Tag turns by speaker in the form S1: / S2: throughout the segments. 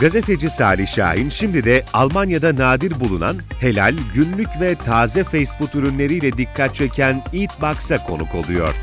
S1: Gazeteci Salih Şahin şimdi de Almanya'da nadir bulunan helal, günlük ve taze fast food ürünleriyle dikkat çeken Eatbox'a konuk oluyor.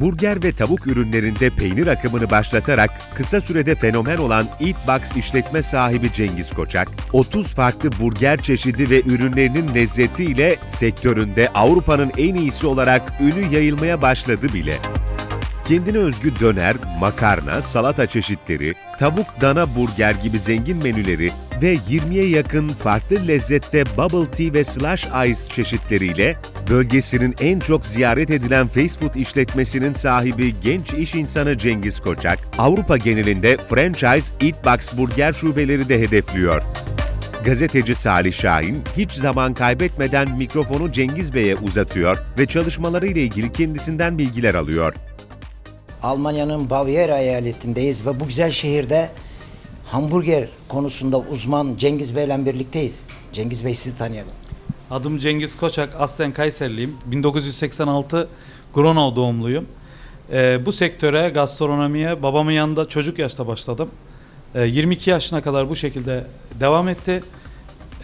S1: Burger ve tavuk ürünlerinde peynir akımını başlatarak kısa sürede fenomen olan Eatbox işletme sahibi Cengiz Koçak, 30 farklı burger çeşidi ve ürünlerinin lezzetiyle sektöründe Avrupa'nın en iyisi olarak ünü yayılmaya başladı bile. Kendine özgü döner, makarna, salata çeşitleri, tavuk dana burger gibi zengin menüleri ve 20'ye yakın farklı lezzette bubble tea ve slush ice çeşitleriyle bölgesinin en çok ziyaret edilen fast food işletmesinin sahibi genç iş insanı Cengiz Koçak, Avrupa genelinde franchise Eatbox burger şubeleri de hedefliyor. Gazeteci Salih Şahin hiç zaman kaybetmeden mikrofonu Cengiz Bey'e uzatıyor ve çalışmalarıyla ilgili kendisinden bilgiler alıyor.
S2: Almanya'nın Bavyera eyaletindeyiz ve bu güzel şehirde hamburger konusunda uzman Cengiz Bey'le birlikteyiz. Cengiz Bey sizi tanıyalım.
S3: Adım Cengiz Koçak, aslen Kayserliyim. 1986 Gronau doğumluyum. Ee, bu sektöre, gastronomiye babamın yanında çocuk yaşta başladım. Ee, 22 yaşına kadar bu şekilde devam etti.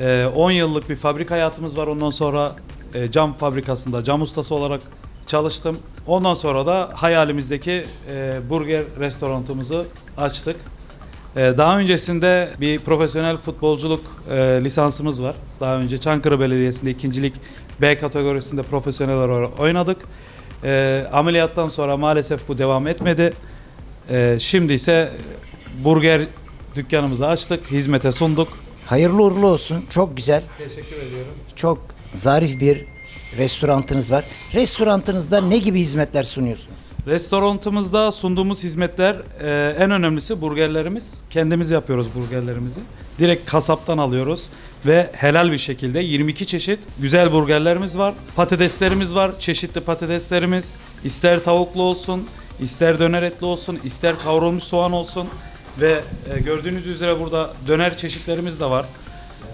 S3: Ee, 10 yıllık bir fabrika hayatımız var. Ondan sonra e, cam fabrikasında cam ustası olarak çalıştım. Ondan sonra da hayalimizdeki e, burger restoranımızı açtık. Ee, Daha öncesinde bir profesyonel futbolculuk e, lisansımız var. Daha önce Çankırı Belediyesi'nde ikincilik B kategorisinde profesyonel olarak oynadık. Ee, ameliyattan sonra maalesef bu devam etmedi. Ee, şimdi ise burger dükkanımızı açtık, hizmete sunduk.
S2: Hayırlı uğurlu olsun. Çok güzel,
S3: Teşekkür ediyorum.
S2: çok zarif bir restorantınız var. Restorantınızda ne gibi hizmetler sunuyorsunuz?
S3: Restoranımızda sunduğumuz hizmetler e, en önemlisi burgerlerimiz. Kendimiz yapıyoruz burgerlerimizi. Direkt kasaptan alıyoruz ve helal bir şekilde 22 çeşit güzel burgerlerimiz var. Patateslerimiz var, çeşitli patateslerimiz. İster tavuklu olsun, ister döner etli olsun, ister kavrulmuş soğan olsun ve e, gördüğünüz üzere burada döner çeşitlerimiz de var.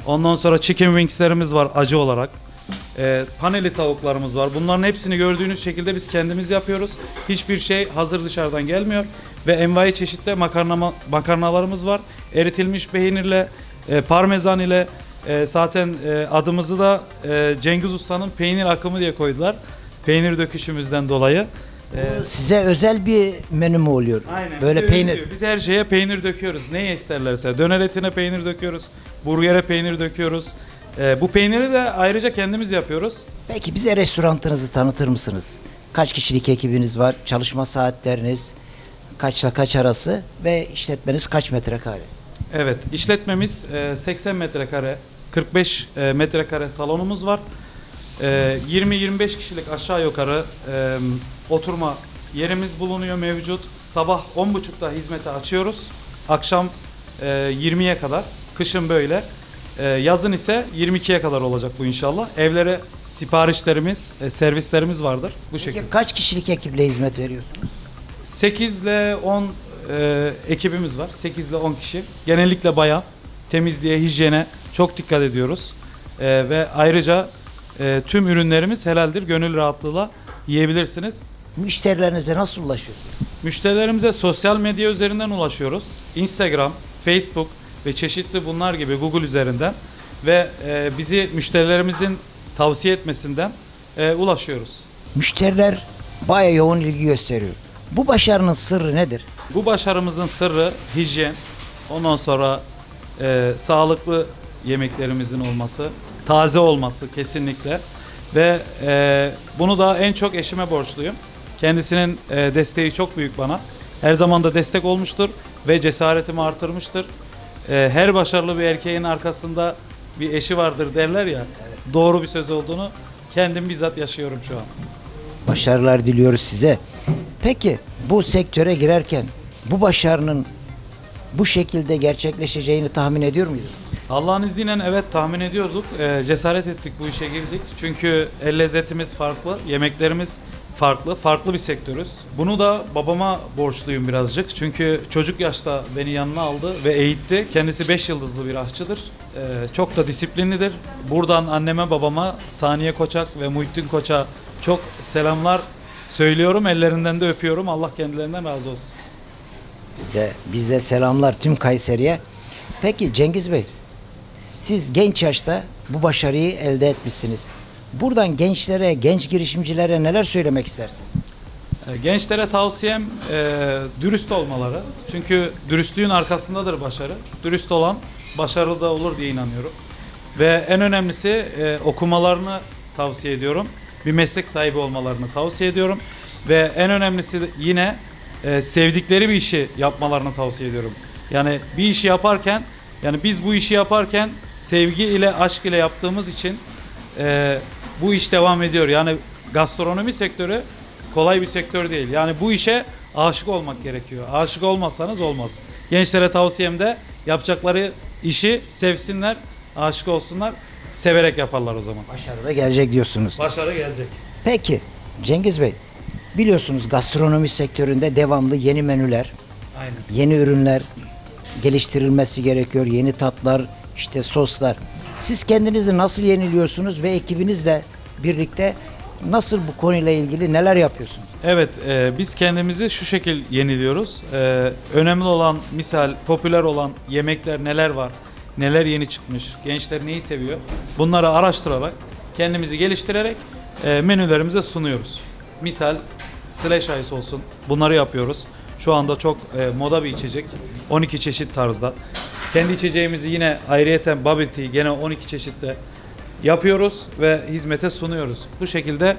S3: Ondan sonra chicken wingslerimiz var acı olarak. Ee, paneli tavuklarımız var. Bunların hepsini gördüğünüz şekilde biz kendimiz yapıyoruz. Hiçbir şey hazır dışarıdan gelmiyor. Ve envai çeşitli makarna, makarnalarımız var. Eritilmiş peynirle, e, parmesan ile e, zaten e, adımızı da e, Cengiz Usta'nın peynir akımı diye koydular. Peynir döküşümüzden dolayı. E,
S2: Size özel bir menü mü oluyor?
S3: Aynen.
S2: Böyle
S3: bize
S2: peynir.
S3: özgü. Biz her şeye peynir döküyoruz. Neye isterlerse. Döner etine peynir döküyoruz. Burgere peynir döküyoruz. Ee, bu peyniri de ayrıca kendimiz yapıyoruz.
S2: Peki bize restorantınızı tanıtır mısınız? Kaç kişilik ekibiniz var? Çalışma saatleriniz kaçla kaç arası ve işletmeniz kaç metrekare?
S3: Evet, işletmemiz e, 80 metrekare, 45 e, metrekare salonumuz var. E, 20-25 kişilik aşağı yukarı e, oturma yerimiz bulunuyor mevcut. Sabah 10.30'da hizmete açıyoruz. Akşam e, 20'ye kadar. Kışın böyle. E, yazın ise 22'ye kadar olacak bu inşallah. Evlere siparişlerimiz, e, servislerimiz vardır bu şekilde.
S2: Peki kaç kişilik ekiple hizmet veriyorsunuz?
S3: 8 ile 10 e, ekibimiz var. 8 ile 10 kişi. Genellikle bayan. Temizliğe, hijyene çok dikkat ediyoruz. E, ve ayrıca e, tüm ürünlerimiz helaldir. Gönül rahatlığıyla yiyebilirsiniz.
S2: Müşterilerinize nasıl ulaşıyorsunuz?
S3: Müşterilerimize sosyal medya üzerinden ulaşıyoruz. Instagram, Facebook ve çeşitli bunlar gibi Google üzerinden ve e, bizi müşterilerimizin tavsiye etmesinden e, ulaşıyoruz.
S2: Müşteriler baya yoğun ilgi gösteriyor. Bu başarının sırrı nedir?
S3: Bu başarımızın sırrı hijyen, ondan sonra e, sağlıklı yemeklerimizin olması, taze olması kesinlikle ve e, bunu da en çok eşime borçluyum. Kendisinin e, desteği çok büyük bana. Her zaman da destek olmuştur ve cesaretimi artırmıştır. E, her başarılı bir erkeğin arkasında bir eşi vardır derler ya. Doğru bir söz olduğunu kendim bizzat yaşıyorum şu an.
S2: Başarılar diliyoruz size. Peki bu sektöre girerken bu başarının bu şekilde gerçekleşeceğini tahmin ediyor muydunuz?
S3: Allah'ın izniyle evet tahmin ediyorduk. Ee, cesaret ettik bu işe girdik. Çünkü el lezzetimiz farklı, yemeklerimiz farklı, farklı bir sektörüz. Bunu da babama borçluyum birazcık. Çünkü çocuk yaşta beni yanına aldı ve eğitti. Kendisi 5 yıldızlı bir aşçıdır. Ee, çok da disiplinlidir. Buradan anneme babama Saniye Koçak ve Muhittin Koç'a çok selamlar söylüyorum. Ellerinden de öpüyorum. Allah kendilerinden razı olsun.
S2: Bizde bizde selamlar tüm Kayseri'ye. Peki Cengiz Bey, siz genç yaşta bu başarıyı elde etmişsiniz. Buradan gençlere, genç girişimcilere neler söylemek istersiniz?
S3: E, Gençlere tavsiyem e, dürüst olmaları. Çünkü dürüstlüğün arkasındadır başarı. Dürüst olan başarılı da olur diye inanıyorum. Ve en önemlisi e, okumalarını tavsiye ediyorum. Bir meslek sahibi olmalarını tavsiye ediyorum. Ve en önemlisi yine e, sevdikleri bir işi yapmalarını tavsiye ediyorum. Yani bir işi yaparken, yani biz bu işi yaparken sevgi ile aşk ile yaptığımız için e, bu iş devam ediyor. Yani gastronomi sektörü kolay bir sektör değil. Yani bu işe aşık olmak gerekiyor. Aşık olmazsanız olmaz. Gençlere tavsiyem de yapacakları işi sevsinler, aşık olsunlar, severek yaparlar o zaman.
S2: Başarı da gelecek diyorsunuz.
S3: Başarı gelecek.
S2: Peki Cengiz Bey, biliyorsunuz gastronomi sektöründe devamlı yeni menüler,
S3: Aynen.
S2: yeni ürünler geliştirilmesi gerekiyor. Yeni tatlar, işte soslar. Siz kendinizi nasıl yeniliyorsunuz ve ekibinizle birlikte nasıl bu konuyla ilgili neler yapıyorsunuz?
S3: Evet, e, biz kendimizi şu şekil yeniliyoruz. E, önemli olan, misal popüler olan yemekler neler var, neler yeni çıkmış, gençler neyi seviyor. Bunları araştırarak, kendimizi geliştirerek e, menülerimize sunuyoruz. Misal slash ice olsun, bunları yapıyoruz. Şu anda çok e, moda bir içecek, 12 çeşit tarzda. Kendi içeceğimizi yine ayrıyeten bubble tea, gene 12 çeşitte yapıyoruz ve hizmete sunuyoruz. Bu şekilde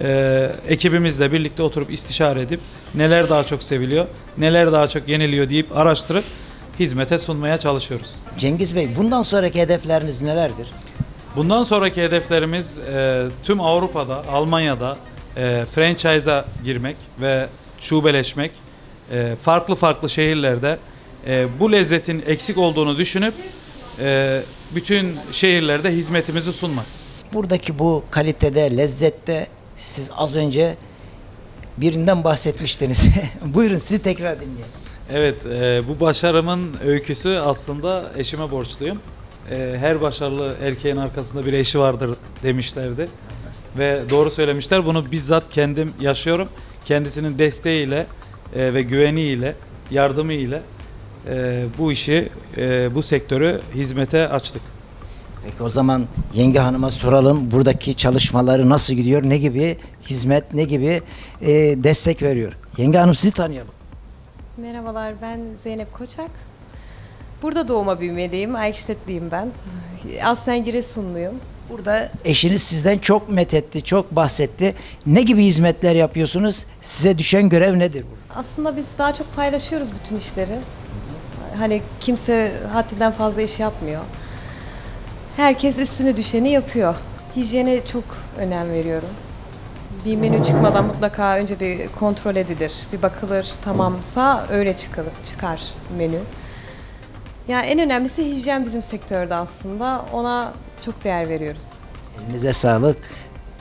S3: e, ekibimizle birlikte oturup istişare edip neler daha çok seviliyor, neler daha çok yeniliyor deyip araştırıp hizmete sunmaya çalışıyoruz.
S2: Cengiz Bey, bundan sonraki hedefleriniz nelerdir?
S3: Bundan sonraki hedeflerimiz e, tüm Avrupa'da, Almanya'da e, franchise'a girmek ve şubeleşmek. E, farklı farklı şehirlerde e, bu lezzetin eksik olduğunu düşünüp e, bütün şehirlerde hizmetimizi sunmak.
S2: Buradaki bu kalitede, lezzette siz az önce birinden bahsetmiştiniz. Buyurun sizi tekrar dinleyelim.
S3: Evet, e, bu başarımın öyküsü aslında eşime borçluyum. E, her başarılı erkeğin arkasında bir eşi vardır demişlerdi. Ve doğru söylemişler. Bunu bizzat kendim yaşıyorum. Kendisinin desteğiyle e, ve güveniyle, yardımıyla e, bu işi, e, bu sektörü hizmete açtık.
S2: Peki o zaman yenge hanıma soralım buradaki çalışmaları nasıl gidiyor, ne gibi hizmet, ne gibi e, destek veriyor. Yenge hanım sizi tanıyalım.
S4: Merhabalar ben Zeynep Koçak. Burada doğma büyümedeyim. Ayştetliyim ben. Aslen Giresunluyum.
S2: Burada eşiniz sizden çok methetti, çok bahsetti. Ne gibi hizmetler yapıyorsunuz? Size düşen görev nedir? burada?
S4: Aslında biz daha çok paylaşıyoruz bütün işleri. Hani kimse haddinden fazla iş yapmıyor. Herkes üstüne düşeni yapıyor. Hijyene çok önem veriyorum. Bir menü çıkmadan mutlaka önce bir kontrol edilir. Bir bakılır tamamsa öyle çıkılır, çıkar menü. Yani en önemlisi hijyen bizim sektörde aslında. Ona çok değer veriyoruz.
S2: Elinize sağlık.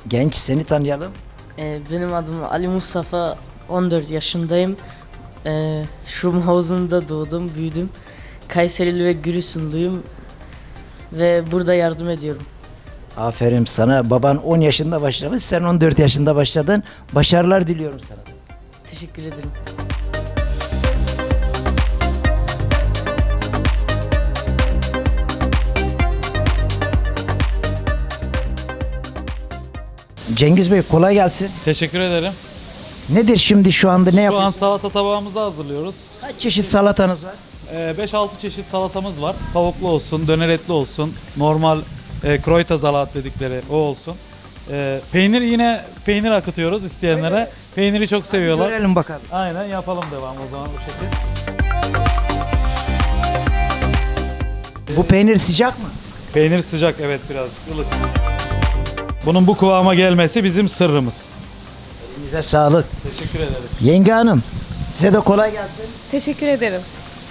S2: Genç seni tanıyalım.
S5: Ee, benim adım Ali Mustafa, 14 yaşındayım. Ee, Şumhausen'da doğdum, büyüdüm. Kayserili ve Giresunluyum ve burada yardım ediyorum.
S2: Aferin sana. Baban 10 yaşında başlamış, sen 14 yaşında başladın. Başarılar diliyorum sana.
S5: Teşekkür ederim.
S2: Cengiz Bey kolay gelsin.
S3: Teşekkür ederim.
S2: Nedir şimdi şu anda ne
S3: Şu an
S2: yapıyorsunuz?
S3: salata tabağımızı hazırlıyoruz.
S2: Kaç çeşit salatanız var?
S3: Ee, 5-6 çeşit salatamız var. Tavuklu olsun, döner etli olsun, normal e, kroita salat dedikleri o olsun. Ee, peynir yine peynir akıtıyoruz isteyenlere. Peyniri çok seviyorlar.
S2: Görelim bakalım.
S3: Aynen yapalım devam o zaman bu şekilde.
S2: Bu peynir sıcak mı?
S3: Peynir sıcak evet birazcık ılık. Bunun bu kıvama gelmesi bizim sırrımız.
S2: Elinize sağlık.
S3: Teşekkür ederim.
S2: Yenge hanım size de kolay gelsin.
S4: Teşekkür ederim.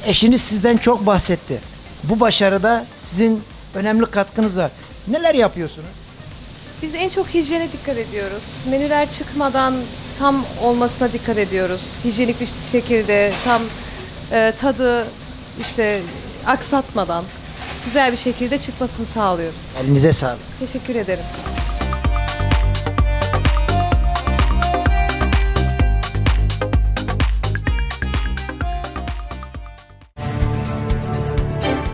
S2: Eşiniz sizden çok bahsetti. Bu başarıda sizin önemli katkınız var. Neler yapıyorsunuz?
S4: Biz en çok hijyene dikkat ediyoruz. Menüler çıkmadan tam olmasına dikkat ediyoruz. Hijyenik bir şekilde tam e, tadı işte aksatmadan güzel bir şekilde çıkmasını sağlıyoruz.
S2: Elinize sağlık.
S4: Teşekkür ederim.